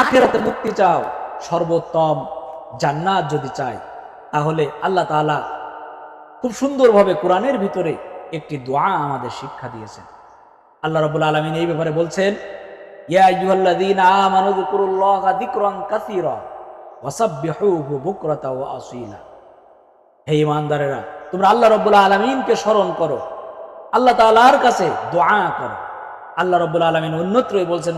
আখেরাতে মুক্তি চাও, সর্বোত্তম জান্নাত যদি চাই, তাহলে আল্লাহ তাআলা খুব সুন্দরভাবে কোরআনের ভিতরে একটি দোয়া আমাদের শিক্ষা দিয়েছেন। আল্লাহ রাব্বুল আলামিন এই ব্যাপারে বলছেন হে ইমানদারেরা তোমরা আল্লাহ আলামিনকে স্মরণ করো, আল্লাহ কাছে করো। আল্লাহ আলামিন অন্যত্রই বলছেন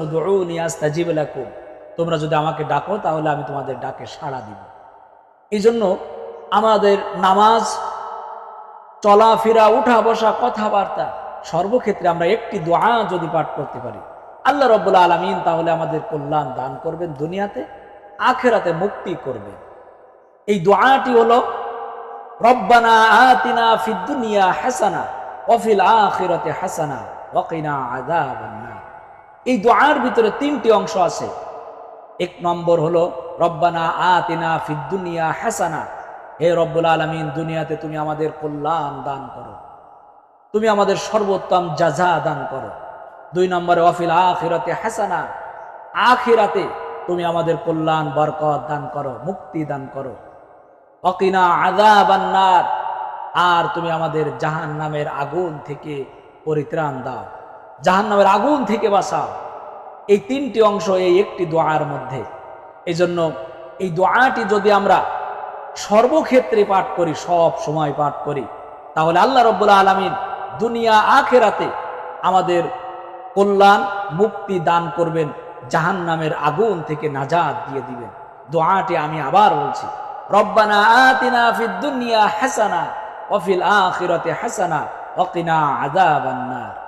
তোমরা যদি আমাকে ডাকো, তাহলে আমি তোমাদের ডাকে সাড়া দিব। এই জন্য আমাদের নামাজ, চলাফেরা উঠা বসা কথাবার্তা, সর্বক্ষেত্রে আমরা একটি দোয়া যদি পাঠ করতে পারি। আল্লাহ রব্বুল আলমিন তাহলে আমাদের কল্যাণ দান করবেন দুনিয়াতে, আখেরাতে মুক্তি করবেন। এই দোয়াটি হলো, রব্বানা আতিনা ফিদ দুনিয়া হাসানা অফিল আখিরাতে হাসানা ওয়াকিনা আদা এই দোয়ার ভিতরে তিনটি অংশ আছে। এক নম্বর হলো, রব্বানা আতিনা ফিদ দুনিয়া হাসানা। হে রব্বুল আলমিন, দুনিয়াতে তুমি আমাদের কল্যাণ দান করো। তুমি আমাদের সর্বোত্তম জাজা দান করো। দুই নম্বরে অফিল আখিরাতে হাসানা। আখিরাতে তুমি আমাদের কল্যাণ, বরকত দান করো, মুক্তি দান করো। অকিনা আদাবান্নার আর তুমি আমাদের জাহান নামের আগুন থেকে পরিত্রাণ দাও। জাহান নামের আগুন থেকে বাঁচাও। এই তিনটি অংশ এই একটি দোয়ার মধ্যে। এই জন্য এই দোয়াটি যদি আমরা সর্বক্ষেত্রে পাঠ করি, সব সময় পাঠ করি, তাহলে আল্লাহ রব্বুল আলমিন দুনিয়া আখেরাতে আমাদের কল্যাণ, মুক্তি দান করবেন জাহান নামের আগুন থেকে নাজাদ দিয়ে দিবেন। দোয়াটি আমি আবার বলছি, রব্বানা আতিনা ফিদ দুনিয়া হাসানা অফিল আখিরাতে হাসানা ওয়াকিনা আযাবান নার।